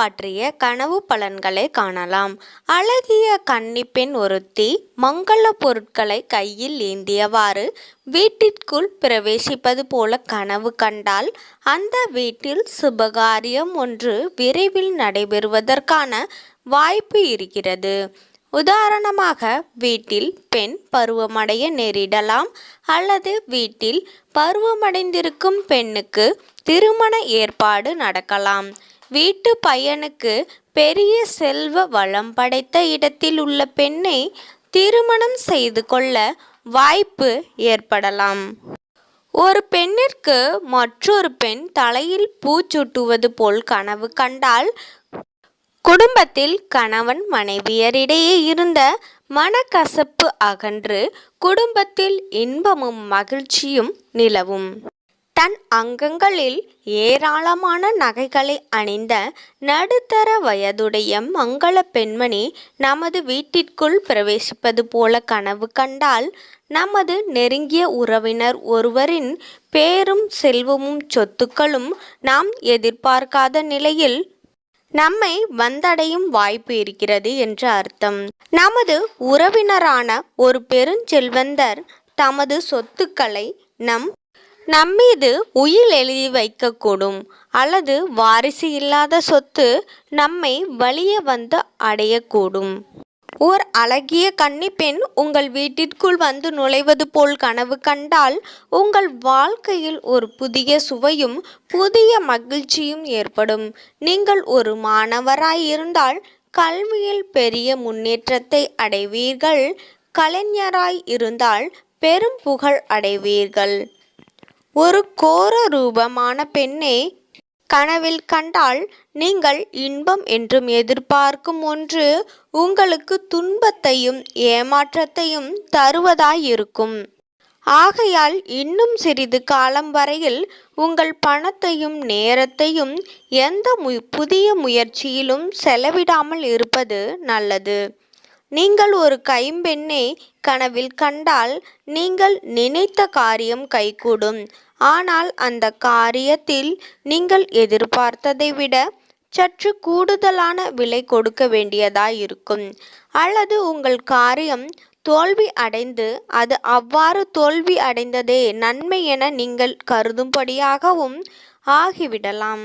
பற்றிய கனவு பலன்களை காணலாம். அழகிய கன்னிப்பெண் ஒருத்தி மங்கள பொருட்களை கையில் ஏந்தியவாறு வீட்டிற்குள் பிரவேசிப்பது போல கனவு கண்டால் அந்த வீட்டில் சுபகாரியம் ஒன்று விரைவில் நடைபெறுவதற்கான வாய்ப்பு இருக்கிறது. உதாரணமாக வீட்டில் பெண் பருவமடைய நேரிடலாம் அல்லது வீட்டில் பருவமடைந்திருக்கும் பெண்ணுக்கு திருமண ஏற்பாடு நடக்கலாம். வீட்டு பையனுக்கு பெரிய செல்வ வளம் படைத்த இடத்தில் உள்ள பெண்ணை திருமணம் செய்து கொள்ள வாய்ப்பு ஏற்படலாம். ஒரு பெண்ணிற்கு மற்றொரு பெண் தலையில் பூச்சூட்டுவது போல் கனவு கண்டால் குடும்பத்தில் கணவன் மனைவியரிடையே இருந்த மனக்கசப்பு அகன்று குடும்பத்தில் இன்பமும் மகிழ்ச்சியும் நிலவும். தன் அங்கங்களில் ஏராளமான நகைகளை அணிந்த நடுத்தர வயதுடைய மங்கள பெண்மணி நமது வீட்டிற்குள் பிரவேசிப்பது போல கனவு கண்டால் நமது நெருங்கிய உறவினர் ஒருவரின் பேரும் செல்வமும் சொத்துக்களும் நாம் எதிர்பார்க்காத நிலையில் நம்மை வந்தடையும் வாய்ப்பு இருக்கிறது என்று அர்த்தம். நமது உறவினரான ஒரு பெருஞ்செல்வந்தர் தமது சொத்துக்களை நம் நம்மீது உயில் எழுதி வைக்கக்கூடும் அல்லது வாரிசு இல்லாத சொத்து நம்மை வழியே வந்து அடையக்கூடும். ஓர் அழகிய கன்னிப்பெண் உங்கள் வீட்டிற்குள் வந்து நுழைவது போல் கனவு கண்டால் உங்கள் வாழ்க்கையில் ஒரு புதிய சுவையும் புதிய மகிழ்ச்சியும் ஏற்படும். நீங்கள் ஒரு மாணவராய் இருந்தால் கல்வியில் பெரிய முன்னேற்றத்தை அடைவீர்கள். கலைஞராய் இருந்தால் பெரும் புகழ் அடைவீர்கள். ஒரு கோர ரூபமான பெண்ணை கனவில் கண்டால் நீங்கள் இன்பம் என்றும் எதிர்பார்க்கும் ஒன்று உங்களுக்கு துன்பத்தையும் ஏமாற்றத்தையும் தருவதாயிருக்கும். ஆகையால் இன்னும் சிறிது காலம் வரையில் உங்கள் பணத்தையும் நேரத்தையும் எந்த மு புதிய முயற்சியிலும் செலவிடாமல் இருப்பது நல்லது. நீங்கள் ஒரு கைம்பெண்ணை கனவில் கண்டால் நீங்கள் நினைத்த காரியம் கைகூடும். ஆனால் அந்த காரியத்தில் நீங்கள் எதிர்பார்த்ததை விட சற்று கூடுதலான விலை கொடுக்க வேண்டியதாயிருக்கும். அல்லது உங்கள் காரியம் தோல்வி அடைந்து அது அவ்வாறு தோல்வி அடைந்ததே நன்மை என நீங்கள் கருதும்படியாகவும் ஆகிவிடலாம்.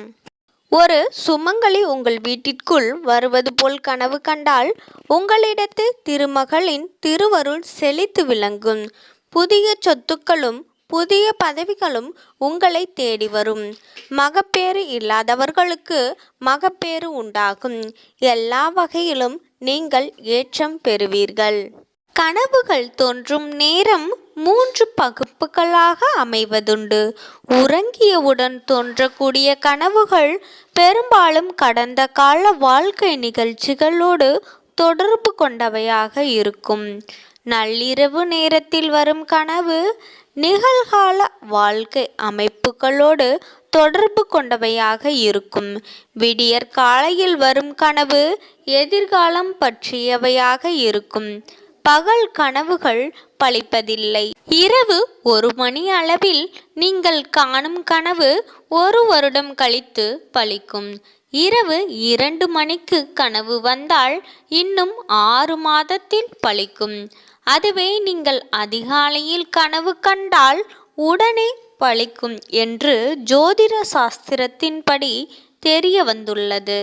ஒரு சுமங்கலி உங்கள் வீட்டிற்குள் வருவது போல் கனவு கண்டால் உங்களிடத்து திருமகளின் திருவருள் செழித்து விளங்கும். புதிய சொத்துக்களும் புதிய பதவிகளும் உங்களை தேடி வரும். மகப்பேறு இல்லாதவர்களுக்கு மகப்பேறு உண்டாகும். எல்லா வகையிலும் நீங்கள் ஏற்றம் பெறுவீர்கள். கனவுகள் தோன்றும் நேரம் மூன்று பகுப்புகளாக அமைவதுண்டு. உறங்கியவுடன் தோன்றக்கூடிய கனவுகள் பெரும்பாலும் கடந்த கால வாழ்க்கை நிகழ்ச்சிகளோடு தொடர்பு கொண்டவையாக இருக்கும். நள்ளிரவு நேரத்தில் வரும் கனவு நிகழ்கால வாழ்க்கை அமைப்புகளோடு தொடர்பு கொண்டவையாக இருக்கும். விடியற் காலையில் வரும் கனவு எதிர்காலம் பற்றியவையாக இருக்கும். பகல் கனவுகள் பழிப்பதில்லை. இரவு ஒரு மணி அளவில் நீங்கள் காணும் கனவு ஒரு வருடம் கழித்து பழிக்கும். இரவு இரண்டு மணிக்கு கனவு வந்தால் இன்னும் ஆறு மாதத்தில் பழிக்கும். அதுவே நீங்கள் அதிகாலையில் கனவு கண்டால் உடனே பழிக்கும் என்று ஜோதிட சாஸ்திரத்தின்படி தெரிய வந்துள்ளது.